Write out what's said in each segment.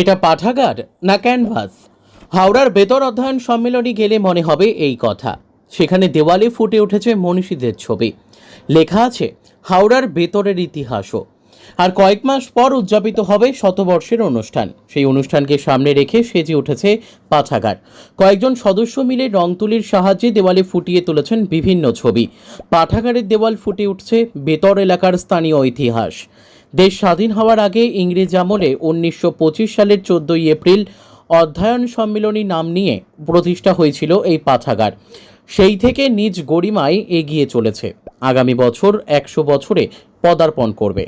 এটা পাঠাগার না ক্যানভাস? হাওড়ার বেতর অধ্যয়ন সম্মেলনে গেলে মনে হবে এই কথা। সেখানে দেওয়ালে ফুটে উঠেছে মনীষীদের ছবি। লেখা আছে, হাওড়ার বেতরের ইতিহাসও। আর কয়েক মাস পর উদযাপিত হবে শতবর্ষের অনুষ্ঠান। সেই অনুষ্ঠানকে সামনে রেখে সেজে উঠেছে পাঠাগার। কয়েকজন সদস্য মিলে রং তুলির সাহায্যে দেওয়ালে ফুটিয়ে তুলেছেন বিভিন্ন ছবি। পাঠাগারের দেওয়াল ফুটে উঠছে বেতর এলাকার স্থানীয় ইতিহাস। দেশ স্বাধীন হওয়ার আগে ইংরেজ আমলে উনিশশো পঁচিশ সালের চোদ্দই এপ্রিল অধ্যয়ন সম্মিলনী নাম নিয়ে প্রতিষ্ঠা হয়েছিল এই পাঠাগার। সেই থেকে নিজ গরিমায় এগিয়ে চলেছে। আগামী বছর একশো বছরে পদার্পণ করবে।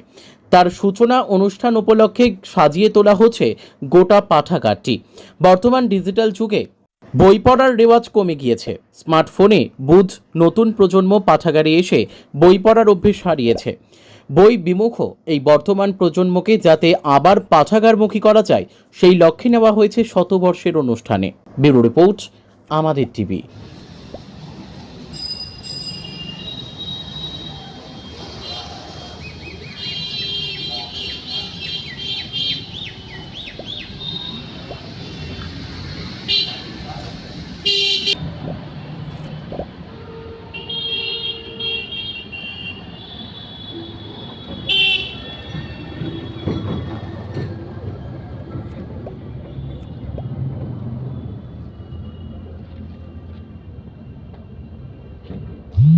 তার সূচনা অনুষ্ঠান উপলক্ষে সাজিয়ে তোলা হচ্ছে গোটা পাঠাগারটি। বর্তমান ডিজিটাল যুগে বই পড়ার রেওয়াজ কমে গিয়েছে। স্মার্টফোনে বুঝ নতুন প্রজন্ম পাঠাগারে এসে বই পড়ার অভ্যেস হারিয়েছে। বই বিমুখ এই বর্তমান প্রজন্মকে যাতে আবার পাঠাগারমুখী করা যায়, সেই লক্ষ্যে নেওয়া হয়েছে শতবর্ষের অনুষ্ঠানে। ব্যুরো রিপোর্ট, আমাদের টিভি।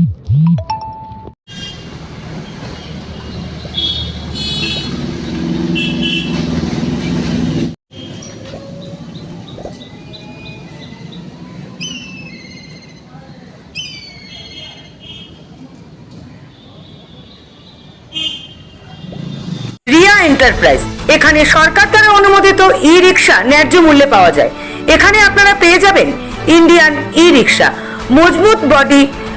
রিয়া এন্টারপ্রাইজ। এখানে সরকার দ্বারা অনুমোদিত ই রিক্সা ন্যায্য মূল্যে পাওয়া যায়। এখানে আপনারা পেয়ে যাবেন ইন্ডিয়ান ই রিক্সা মজবুত বডি